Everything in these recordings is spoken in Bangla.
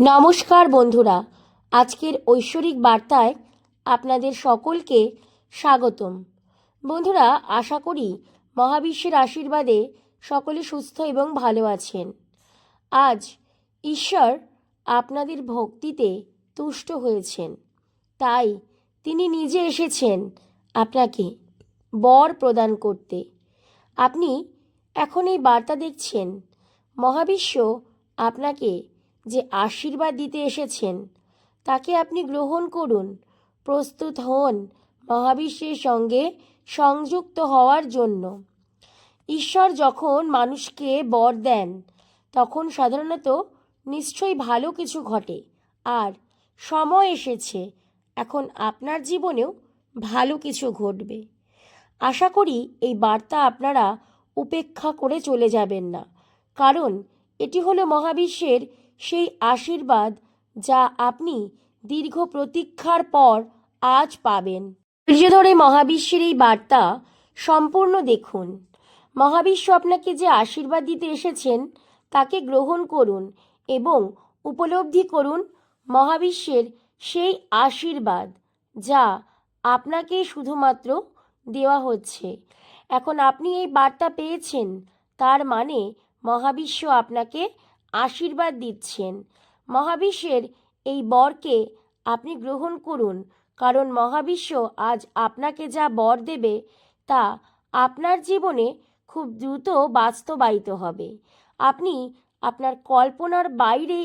নমস্কার বন্ধুরা, আজকের ঐশ্বরিক বার্তায় আপনাদের সকলকে স্বাগতম। বন্ধুরা, আশা করি মহাবিশ্বের আশীর্বাদে সকলে সুস্থ এবং ভালো আছেন। আজ ঈশ্বর আপনাদের ভক্তিতে তুষ্ট হয়েছেন। তাই তিনি নিজে এসেছেন আপনাকে বর প্রদান করতে। আপনি এখন এই বার্তা দেখছেন, মহাবিশ্ব আপনাকে যে আশীর্বাদ দিতে এসেছেন, তাকে আপনি গ্রহণ করুন, প্রস্তুত হন মহাবিশ্বের সঙ্গে সংযুক্ত হওয়ার জন্য। ঈশ্বর যখন মানুষকে বর দেন, তখন সাধারণত নিশ্চয়ই ভালো কিছু ঘটে। আর সময় এসেছে, এখন আপনার জীবনেও ভালো কিছু ঘটবে। আশা করি এই বার্তা আপনারা উপেক্ষা করে চলে যাবেন না, কারণ এটি হলো মহাবিশ্বের সেই আশীর্বাদ যা আপনি দীর্ঘ প্রতীক্ষার পর আজ পাবেন। ধৈর্য ধরে মহাবিশ্বের এই বার্তা সম্পূর্ণ দেখুন। মহাবিশ্ব আপনাকে যে আশীর্বাদ দিতে এসেছেন, তাকে গ্রহণ করুন এবং উপলব্ধি করুন মহাবিশ্বের সেই আশীর্বাদ যা আপনাকে শুধুমাত্র দেওয়া হচ্ছে। এখন আপনি এই বার্তা পেয়েছেন, তার মানে মহাবিশ্ব আপনাকে আশীর্বাদ দিচ্ছেন। মহাবিশ্বের এই বরকে আপনি গ্রহণ করুন, কারণ মহাবিশ্ব আজ আপনাকে যা বর দেবে তা আপনার জীবনে খুব দ্রুত বাস্তবায়িত হবে। আপনি আপনার কল্পনার বাইরে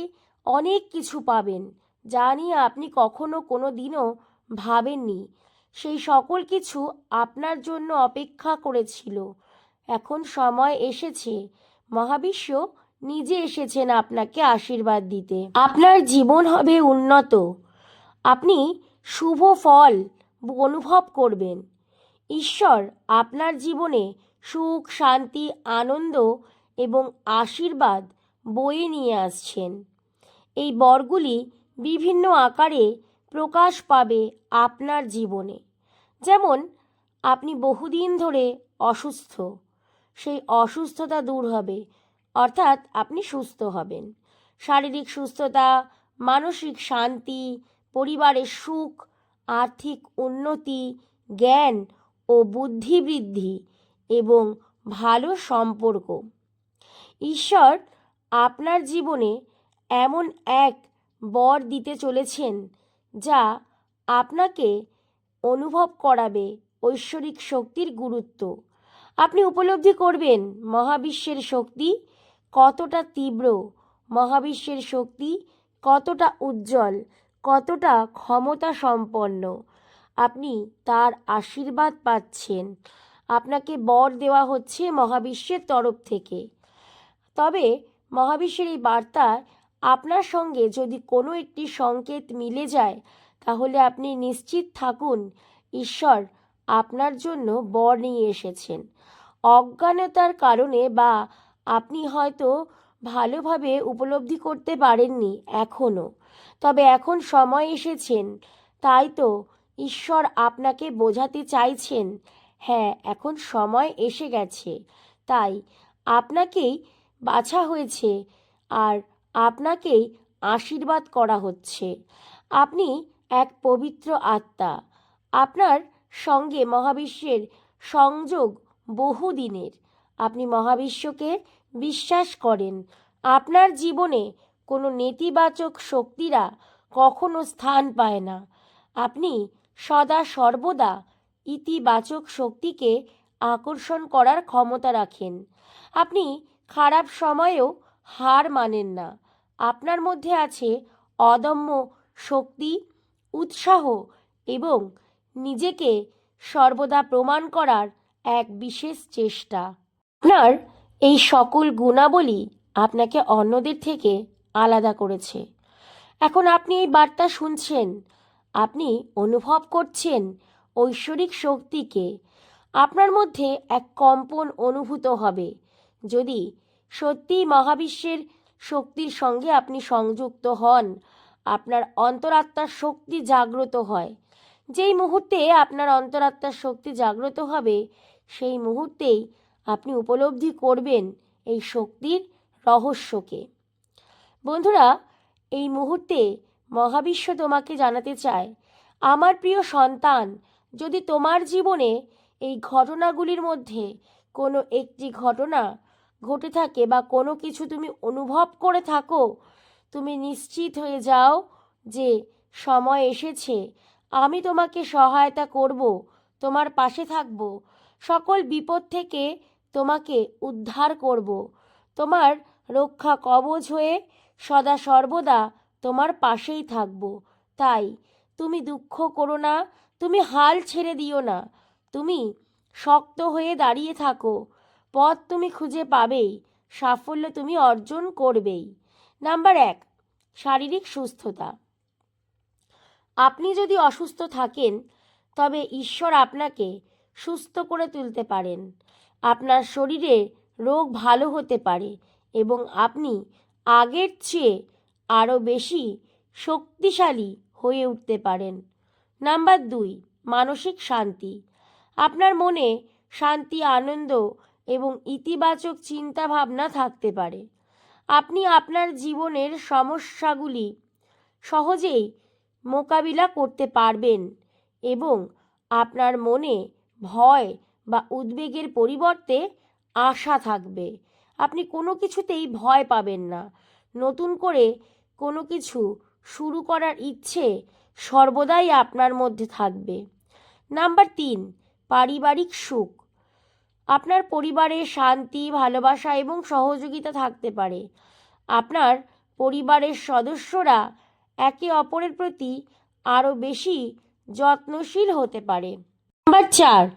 অনেক কিছু পাবেন, যা নিয়ে আপনি কখনো কোনো দিনও ভাবেননি। সেই সকল কিছু আপনার জন্য অপেক্ষা করেছিল। এখন সময় এসেছে। মহাবিশ্ব নিজে এসেছেন আপনাকে আশীর্বাদ দিতে। আপনার জীবন হবে উন্নত। আপনি শুভ ফল অনুভব করবেন। ঈশ্বর আপনার জীবনে সুখ, শান্তি, আনন্দ এবং আশীর্বাদ বয়ে নিয়ে আসছেন। এই বরগুলি বিভিন্ন আকারে প্রকাশ পাবে আপনার জীবনে। যেমন, আপনি বহুদিন ধরে অসুস্থ। সেই অসুস্থতা দূর হবে। অর্থাৎ আপনি সুস্থ হবেন। শারীরিক সুস্থতা, মানসিক শান্তি, পরিবারের সুখ, আর্থিক উন্নতি, জ্ঞান ও বুদ্ধি বৃদ্ধি এবং ভালো সম্পর্ক। ঈশ্বর আপনার জীবনে এমন এক বর দিতে চলেছেন যা আপনাকে অনুভব করাবে ঐশ্বরিক শক্তির গুরুত্ব। আপনি উপলব্ধি করবেন মহাবিশ্বের শক্তি কতটা তীব্র মহাবিশ্বের শক্তি, কতটা উজ্জ্বল, কতটা ক্ষমতা সম্পন্ন আপনি তার আশীর্বাদ পাচ্ছেন। আপনাকে বর দেওয়া হচ্ছে মহাবিশ্বের তরফ থেকে। তবে মহাবিশ্বের এই বার্তায় আপনার সঙ্গে যদি কোনো একটি সংকেত মিলে যায়, তাহলে আপনি নিশ্চিত থাকুন, ঈশ্বর আপনার জন্য বর নিয়ে এসেছেন। অজ্ঞানতার কারণে বা আপনি হয়তো ভালোভাবে উপলব্ধি করতে পারেননি এখনও। তবে এখন সময় এসেছেন, তাই তো ঈশ্বর আপনাকে বোঝাতে চাইছেন। হ্যাঁ এখন সময় এসে গেছে, তাই আপনাকেই বাছা হয়েছে আর আপনাকেই আশীর্বাদ করা হচ্ছে। আপনি এক পবিত্র আত্মা। আপনার সঙ্গে মহাবিশ্বের সংযোগ বহুদিনের। আপনি মহাবিশ্বকে বিশ্বাস করেন। আপনার জীবনে কোনো নেতিবাচক শক্তিরা কখনো স্থান পায় না। আপনি সদা সর্বদা ইতিবাচক শক্তিকে আকর্ষণ করার ক্ষমতা রাখেন। আপনি খারাপ সময়েও হার মানেন না। আপনার মধ্যে আছে অদম্য শক্তি, উৎসাহ এবং নিজেকে সর্বদা প্রমাণ করার এক বিশেষ চেষ্টা। আপনার এই সকল গুণাবলী আপনাকে অন্যদের থেকে আলাদা করেছে। এখন আপনি এই বার্তা শুনছেন, আপনি অনুভব করছেন ঐশ্বরিক শক্তিকে, আপনার মধ্যে এক কম্পন অনুভূত হবে। যদি সত্যিই মহাবিশ্বের শক্তির সঙ্গে আপনি সংযুক্ত হন, আপনার অন্তরাত্মার শক্তি জাগ্রত হয়। যেই মুহূর্তে আপনার অন্তরাত্মার শক্তি জাগ্রত হবে, সেই মুহূর্তেই আপনি উপলব্ধি করবেন এই শক্তির রহস্যকে। বন্ধুরা, এই মুহূর্তে মহাবিশ্ব তোমাকে জানাতে চায়, আমার প্রিয় সন্তান, যদি তোমার জীবনে এই ঘটনাগুলির মধ্যে কোনো একটি ঘটনা ঘটে থাকে বা কোনো কিছু তুমি অনুভব করে থাকো, তুমি নিশ্চিত হয়ে যাও যে সময় এসেছে, আমি তোমাকে সহায়তা করব, তোমার পাশে থাকব। সকল বিপদ থেকে তোমাকে উদ্ধার করব। তোমার রক্ষা কবচ হয়ে সদা সর্বদা তোমার পাশেই থাকব। তাই তুমি দুঃখ করো না, তুমি হাল ছেড়ে দিও না। তুমি শক্ত হয়ে দাঁড়িয়ে থাকো। পথ তুমি খুঁজে পাবেই, সাফল্য তুমি অর্জন করবেই। নাম্বার এক, শারীরিক সুস্থতা। আপনি যদি অসুস্থ থাকেন, তবে ঈশ্বর আপনাকে সুস্থ করে তুলতে পারেন। আপনার শরীরে রোগ ভালো হতে পারে এবং আপনি আগের চেয়ে আরও বেশি শক্তিশালী হয়ে উঠতে পারেন। নাম্বার দুই, মানসিক শান্তি। আপনার মনে শান্তি, আনন্দ এবং ইতিবাচক চিন্তা ভাবনা থাকতে পারে। আপনি আপনার জীবনের সমস্যাগুলি সহজেই মোকাবিলা করতে পারবেন এবং আপনার মনে ভয় বা উদ্বেগের পরিবর্তে আশা থাকবে। আপনি কোনো কিছুতেই ভয় পাবেন না। নতুন করে কোনো কিছু শুরু করার ইচ্ছে সর্বদাই আপনার মধ্যে থাকবে। নাম্বার তিন, পারিবারিক সুখ। আপনার পরিবারে শান্তি, ভালোবাসা এবং সহযোগিতা থাকতে পারে। আপনার পরিবারের সদস্যরা একে অপরের প্রতি আরও বেশি যত্নশীল হতে পারে। নাম্বার চার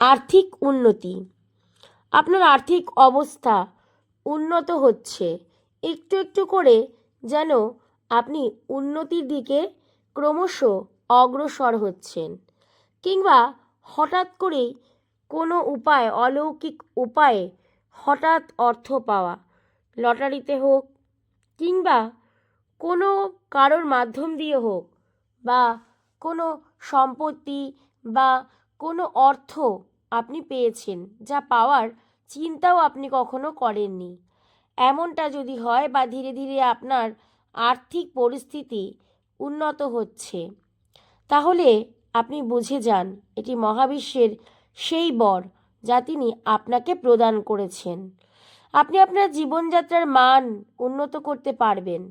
আর্থিক উন্নতি। আপনার আর্থিক অবস্থা উন্নত হচ্ছে। একটু একটু করে যেন আপনি উন্নতির দিকে ক্রমশ অগ্রসর হচ্ছেন কিংবা হঠাৎ করেই কোনো উপায়, অলৌকিক উপায়ে হঠাৎ অর্থ পাওয়া, লটারিতে হোক কিংবা কোনো কারোর মাধ্যম দিয়ে হোক বা কোনো সম্পত্তি বা কোনো অর্থ আপনি পেয়েছেন যা পাওয়ার চিন্তাও আপনি কখনো করেননি। এমনটা যদি হয় বা ধীরে ধীরে আপনার আর্থিক পরিস্থিতি উন্নত হচ্ছে, তাহলে আপনি বুঝে যান এটি মহাবিশ্বের সেই বর যা তিনি আপনাকে প্রদান করেছেন। আপনি আপনার জীবনযাত্রার মান উন্নত করতে পারবেন।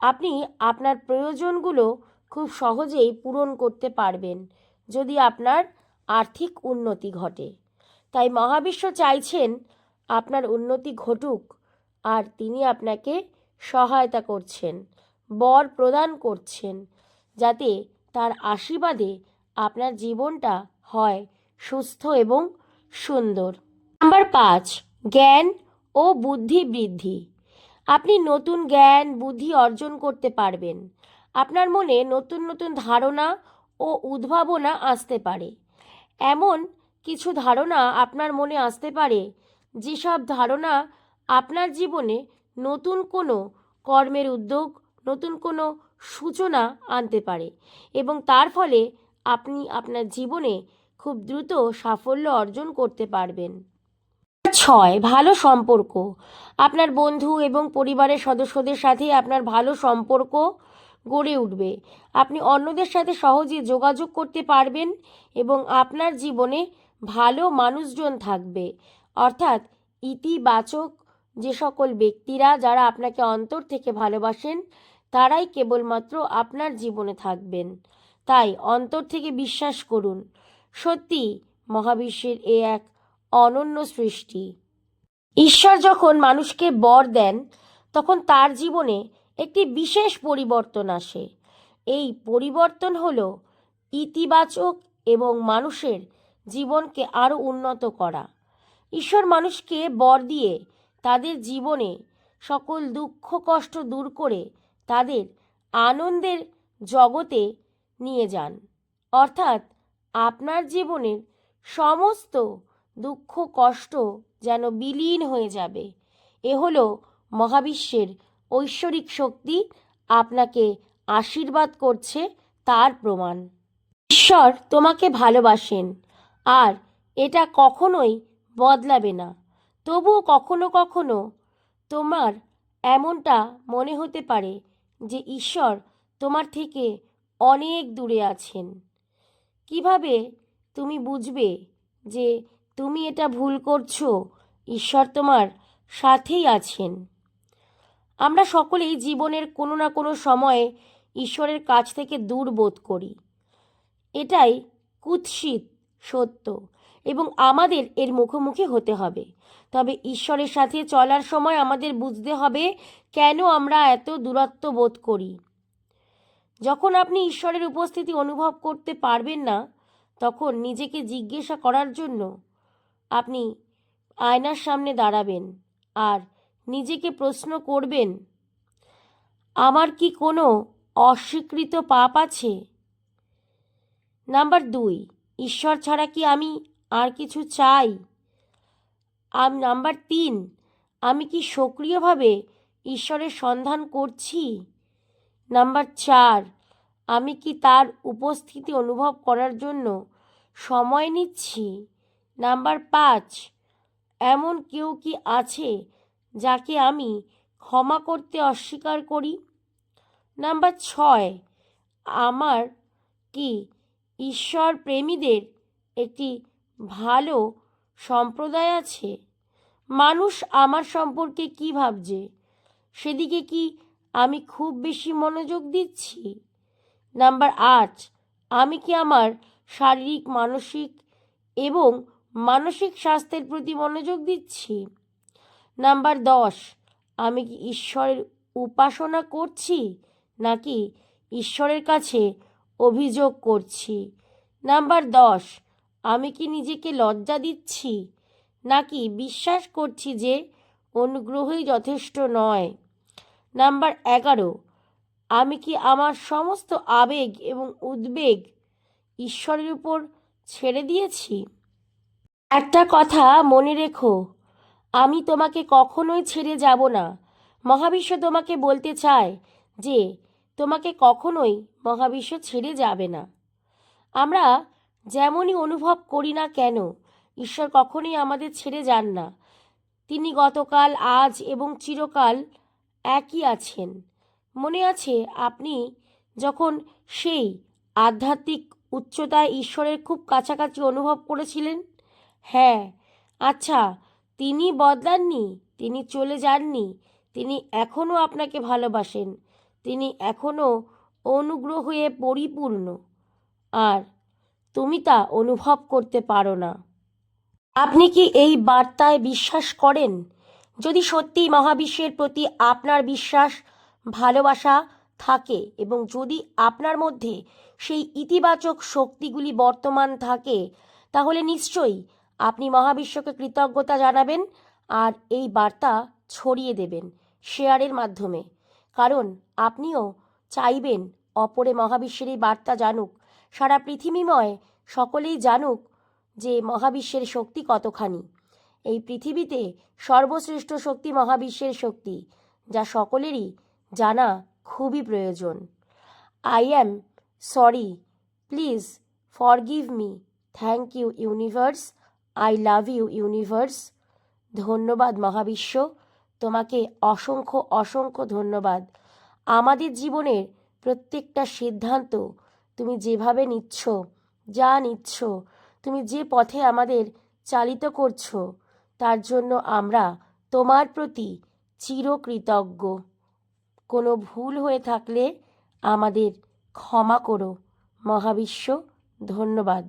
আপনি আপনার প্রয়োজনগুলো খুব সহজেই পূরণ করতে পারবেন যদি আপনার আর্থিক উন্নতি ঘটে। তাই মহাবিশ্ব চাইছেন আপনার উন্নতি ঘটুক আর তিনি আপনাকে সহায়তা করছেন, বর প্রদান করছেন যাতে তার আশীর্বাদে আপনার জীবনটা হয় সুস্থ এবং সুন্দর। নাম্বার পাঁচ, জ্ঞান ও বুদ্ধি বৃদ্ধি। আপনি নতুন জ্ঞান, বুদ্ধি অর্জন করতে পারবেন। আপনার মনে নতুন নতুন ধারণা ও উদ্ভাবনা আসতে পারে। এমন কিছু ধারণা আপনার মনে আসতে পারে? যেসব ধারণা আপনার জীবনে নতুন কোনো কর্মের উদ্যোগ, নতুন কোনো সূচনা আনতে পারে এবং তার ফলে আপনি আপনার জীবনে খুব দ্রুত সাফল্য অর্জন করতে পারবেন। ছয়, ভালো সম্পর্ক। আপনার বন্ধু এবং পরিবারের সদস্যদের সাথে আপনার ভালো সম্পর্ক গড়ে উঠবে। আপনি অন্যদের সাথে সহজে যোগাযোগ করতে পারবেন এবং আপনার জীবনে ভালো মানুষজন থাকবে। অর্থাৎ ইতিবাচক যে সকল ব্যক্তিরা যারা আপনাকে অন্তর থেকে ভালোবাসেন, তারাই কেবলমাত্র আপনার জীবনে থাকবেন। তাই অন্তর থেকে বিশ্বাস করুন। সত্যি মহাবিশ্বের এ এক অনন্য সৃষ্টি। ঈশ্বর যখন মানুষকে বর দেন, তখন তার জীবনে একটি বিশেষ পরিবর্তন আসে। এই পরিবর্তন হলো ইতিবাচক এবং মানুষের জীবনকে আরও উন্নত করা। ঈশ্বর মানুষকে বর দিয়ে তাদের জীবনে সকল দুঃখ, কষ্ট দূর করে তাদের আনন্দের জগতে নিয়ে যান। অর্থাৎ আপনার জীবনের সমস্ত দুঃখ, কষ্ট যেন বিলীন হয়ে যাবে। এ হলো মহাবিশ্বের ঐশ্বরিক শক্তি আপনাকে আশীর্বাদ করছে তার প্রমাণ। ঈশ্বর তোমাকে ভালোবাসেন, আর এটা কখনোই বদলাবে না। তবুও কখনো কখনো তোমার এমনটা মনে হতে পারে যে ঈশ্বর তোমার থেকে অনেক দূরে আছেন। কীভাবে তুমি বুঝবে যে তুমি এটা ভুল করছ? ঈশ্বর তোমার সাথেই আছেন। আমরা সকলেই জীবনের কোনো না কোনো সময়ে ঈশ্বরের কাছ থেকে দূর বোধ করি। এটাই কুৎসিত সত্য এবং আমাদের এর মুখোমুখি হতে হবে। তবে ঈশ্বরের সাথে চলার সময় আমাদের বুঝতে হবে কেন আমরা এত দূরত্ব বোধ করি। যখন আপনি ঈশ্বরের উপস্থিতি অনুভব করতে পারবেন না, তখন নিজেকে জিজ্ঞাসা করার জন্য আপনি আয়নার সামনে দাঁড়াবেন আর নিজেকে প্রশ্ন করবেন, আমার কি কোনো অস্বীকৃত পাপ আছে? নাম্বার দুই, ঈশ্বর ছাড়া কি আমি আর কিছু চাই? আম, নাম্বার তিন, আমি কি সক্রিয়ভাবে ঈশ্বরের সন্ধান করছি? নাম্বার চার, আমি কি তার উপস্থিতি অনুভব করার জন্য সময় নিচ্ছি? নাম্বার পাঁচ, এমন কেউ কি আছে যাকে আমি ক্ষমা করতে অস্বীকার করি। নাম্বার ছয়, আমার কি ঈশ্বর প্রেমীদের একটি ভালো সম্প্রদায় আছে? মানুষ আমার সম্পর্কে কি ভাবছে? সেদিকে কি আমি খুব বেশি মনোযোগ দিচ্ছি? নাম্বার আট, আমি কি আমার শারীরিক, মানসিক এবং মানসিক স্বাস্থ্যের প্রতি মনোযোগ দিচ্ছি? নাম্বার দশ, আমি কি ঈশ্বরের উপাসনা করছি নাকি ঈশ্বরের কাছে অভিযোগ করছি? নাম্বার দশ, আমি কি নিজেকে লজ্জা দিচ্ছি নাকি বিশ্বাস করছি যে অনুগ্রহই যথেষ্ট নয়? নাম্বার এগারো, আমি কি আমার সমস্ত আবেগ এবং উদ্বেগ ঈশ্বরের উপর ছেড়ে দিয়েছি? একটা কথা মনে রেখো আমি তোমাকে কখনোই ছেড়ে যাব না। মহাবিশ্ব তোমাকে বলতে চায় যে, তোমাকে কখনোই মহাবিশ্ব ছেড়ে যাবে না। আমরা যেমনই অনুভব করি না কেন, ঈশ্বর কখনোই আমাদের ছেড়ে যান না। তিনি গতকাল, আজ এবং চিরকাল একই আছেন। মনে আছে, আপনি যখন সেই আধ্যাত্মিক উচ্চতায় ঈশ্বরের খুব কাছাকাছি অনুভব করেছিলেন? হ্যাঁ। আচ্ছা তিনি বদলাননি, তিনি চলে যাননি, তিনি এখনও আপনাকে ভালোবাসেন, তিনি এখনও অনুগ্রহ হয়ে পরিপূর্ণ। আর তুমি তা অনুভব করতে পারো না। আপনি কি এই বার্তায় বিশ্বাস করেন? যদি সত্যিই মহাবিশ্বের প্রতি আপনার বিশ্বাস, ভালোবাসা থাকে এবং যদি আপনার মধ্যে সেই ইতিবাচক শক্তিগুলি বর্তমান থাকে, তাহলে নিশ্চয়ই আপনি মহাবিশ্বকে কৃতজ্ঞতা জানাবেন আর এই বার্তা ছড়িয়ে দেবেন শেয়ারের মাধ্যমে। কারণ আপনিও চাইবেন অপরে মহাবিশ্বের এই বার্তা জানুক। সারা পৃথিবীময় সকলেই জানুক যে মহাবিশ্বের শক্তি কতখানি। এই পৃথিবীতে সর্বশ্রেষ্ঠ শক্তি মহাবিশ্বের শক্তি, যা সকলেরই জানা খুবই প্রয়োজন। I am sorry please forgive me thank you universe I love you universe. ধন্যবাদ মহাবিশ্ব। তোমাকে অসংখ্য অসংখ্য ধন্যবাদ। আমাদের জীবনের প্রত্যেকটা সিদ্ধান্ত তুমি যেভাবে নিচ্ছ, যা নিচ্ছ, তুমি যে পথে আমাদের চালিত করছ, তার জন্য আমরা তোমার প্রতি চিরকৃতজ্ঞ। কোনো ভুল হয়ে থাকলে আমাদের ক্ষমা করো। মহাবিশ্ব, ধন্যবাদ।